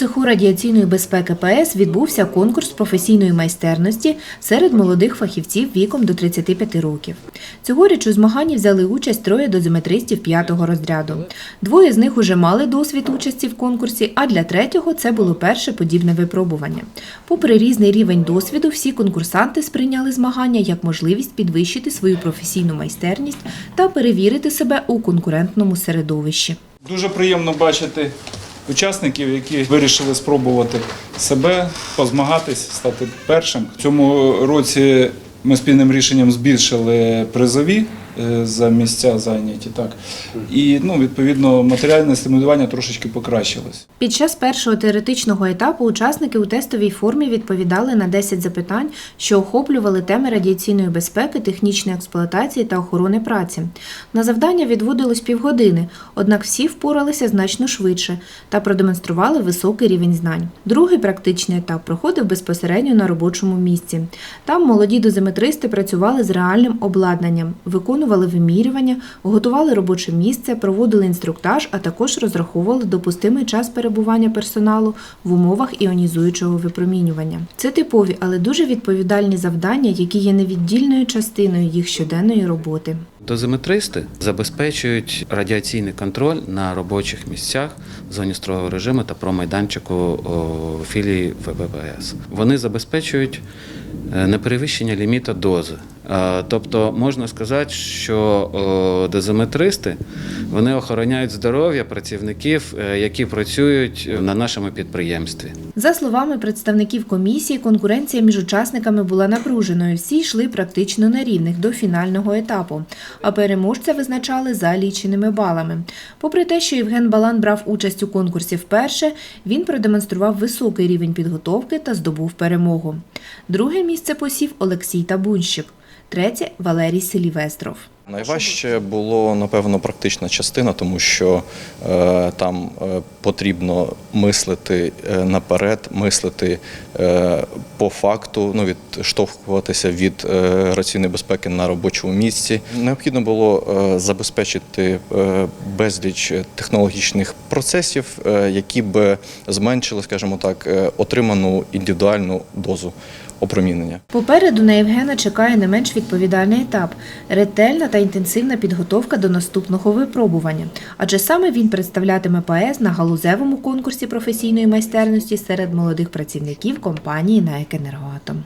цеху радіаційної безпеки ПС відбувся конкурс професійної майстерності серед молодих фахівців віком до 35 років. Цьогоріч у змаганні взяли участь троє дозиметристів п'ятого розряду. Двоє з них уже мали досвід участі в конкурсі, а для третього це було перше подібне випробування. Попри різний рівень досвіду, всі конкурсанти сприйняли змагання як можливість підвищити свою професійну майстерність та перевірити себе у конкурентному середовищі. Дуже приємно бачити учасників, які вирішили спробувати себе, позмагатись, стати першим. В цьому році ми спільним рішенням збільшили призові за місця зайняті. Так. І ну, відповідно матеріальне стимулювання трошечки покращилось. Під час першого теоретичного етапу учасники у тестовій формі відповідали на 10 запитань, що охоплювали теми радіаційної безпеки, технічної експлуатації та охорони праці. На завдання відводилось півгодини, однак всі впоралися значно швидше та продемонстрували високий рівень знань. Другий практичний етап проходив безпосередньо на робочому місці. Там молоді дозиметристи працювали з реальним обладнанням, виконували вимірювання, готували робоче місце, проводили інструктаж, а також розраховували допустимий час перебування персоналу в умовах іонізуючого випромінювання. Це типові, але дуже відповідальні завдання, які є невіддільною частиною їх щоденної роботи. Дозиметристи забезпечують радіаційний контроль на робочих місцях зоні строгого режиму та про майданчику о, філії ВБПС. Вони забезпечують е, неперевищення ліміта дози. Е, Тобто можна сказати, що о, дозиметристи вони охороняють здоров'я працівників, е, які працюють на нашому підприємстві. За словами представників комісії, конкуренція між учасниками була напруженою. Всі йшли практично на рівних до фінального етапу, а переможця визначали за ліченими балами. Попри те, що Євген Балан брав участь у конкурсі вперше, він продемонстрував високий рівень підготовки та здобув перемогу. Друге місце посів Олексій Табунщик, третє Валерій Селівестров. Найважче було напевно практична частина, тому що е, там е, потрібно мислити е, наперед, мислити е, по факту, ну відштовхуватися від е, раційної безпеки на робочому місці. Необхідно було е, забезпечити е, безліч технологічних процесів, е, які б зменшили, скажімо так, е, отриману індивідуальну дозу опромінення. Попереду на Євгена чекає не менш відповідальний етап ретельна та інтенсивна підготовка до наступного випробування. Адже саме він представлятиме ПАЕС на галузевому конкурсі професійної майстерності серед молодих працівників компанії на Енергоатом».